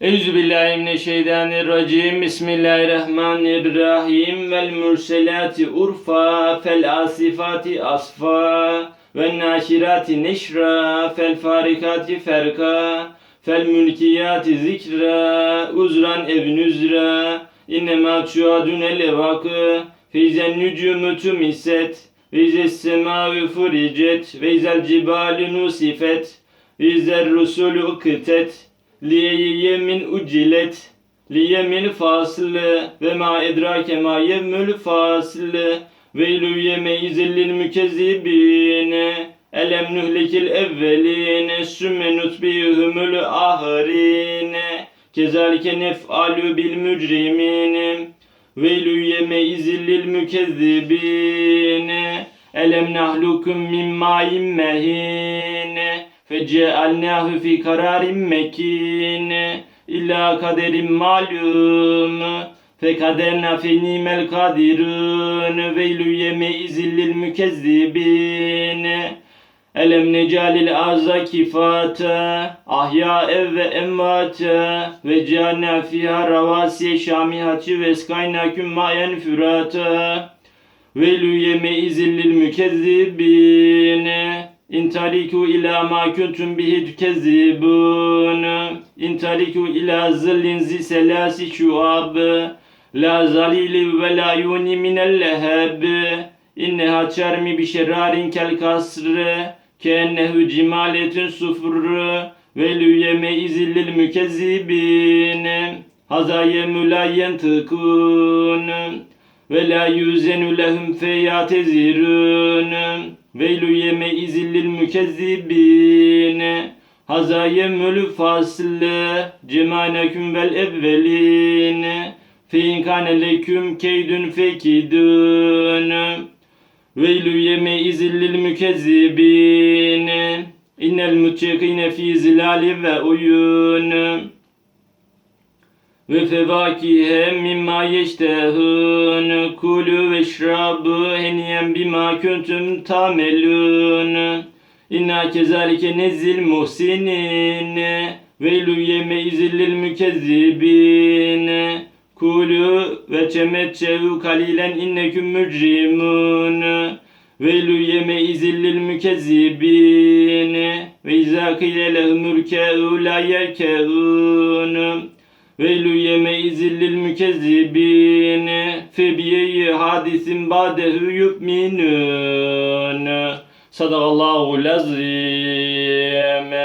Euzubillahimineşşeytanirracim. Bismillahirrahmanirrahim. Vel mürselati urfa. Fel asifati asfa. Ve naşirati neşra. Fel farikati ferka. Fel mülkiyati zikra. Uzran ev nüzra. İnnemâ tuadun levakı. Feyzen nücumu tümisset. Ve izes semâvi furicet. Ve izel cibalu nusifet. Ve izel rusulü uktet. Liyemin ucilet Liyemin faslı ve ma edrake ma yevmül faslı Veylü yemeyzillil mükezzibine Elem nuhlikil evveline Sümme nutbihumul ahirine Kezalike nef'alu bil mücrimine Veylü yemeyzillil mükezzibine Elem nahlukum min ma'in mehine فَجَعَلْنَاهُ فِي قَرَارٍ مَكِينٍ إِلَّا قَدَرٍ مَعْلُومٍ فَقَدَرْنَا فِي الْقَادِرُونَ وَيْلٌ يَوْمَئِذٍ لِلْمُكَذِّبِينَ Elem necalil arza kifata ahya ev ve emvata ve cealna fiha ravasiye şamihati ve eskaynaküm mayen fürata velü yeme izillil mükezzibine intaliku ila ma kuntum bihi tükezzibun intaliku ila zillin zi selasi şuab. La zalili ve la yuni minel leheb. İnneha çermi bi şerarin kel kasr. Keennehu cimaletun sufr. Ve lüyeme izillil mükezzibin. Hazaye mülayyen tıkun ve la yüzenu lehum feyatezirun veylü yeme izillil mükezzibin hazaye mülü faslı cemaneküm vel evvelin fein kane leküm keydün fekidun veylü yeme izillil mükezzibin innel muttaqine fi zilali ve uyun ve fevakihe mimma yeştehun kulu ve şrabu heniyen bima kuntum tamelun. İnna kezalike nezzil muhsinin veylü yeme izillil mükezzibin. Kulu ve temetçehu kalilen inneküm mücrimun. Veylü yeme izillil mükezzibin. Ve izâ kile lehum ürke'u la yerke'un Veylü yeme izillil mükezzibin Febiyeyyi hadisin badehu yu'minun Sadakallahu lazim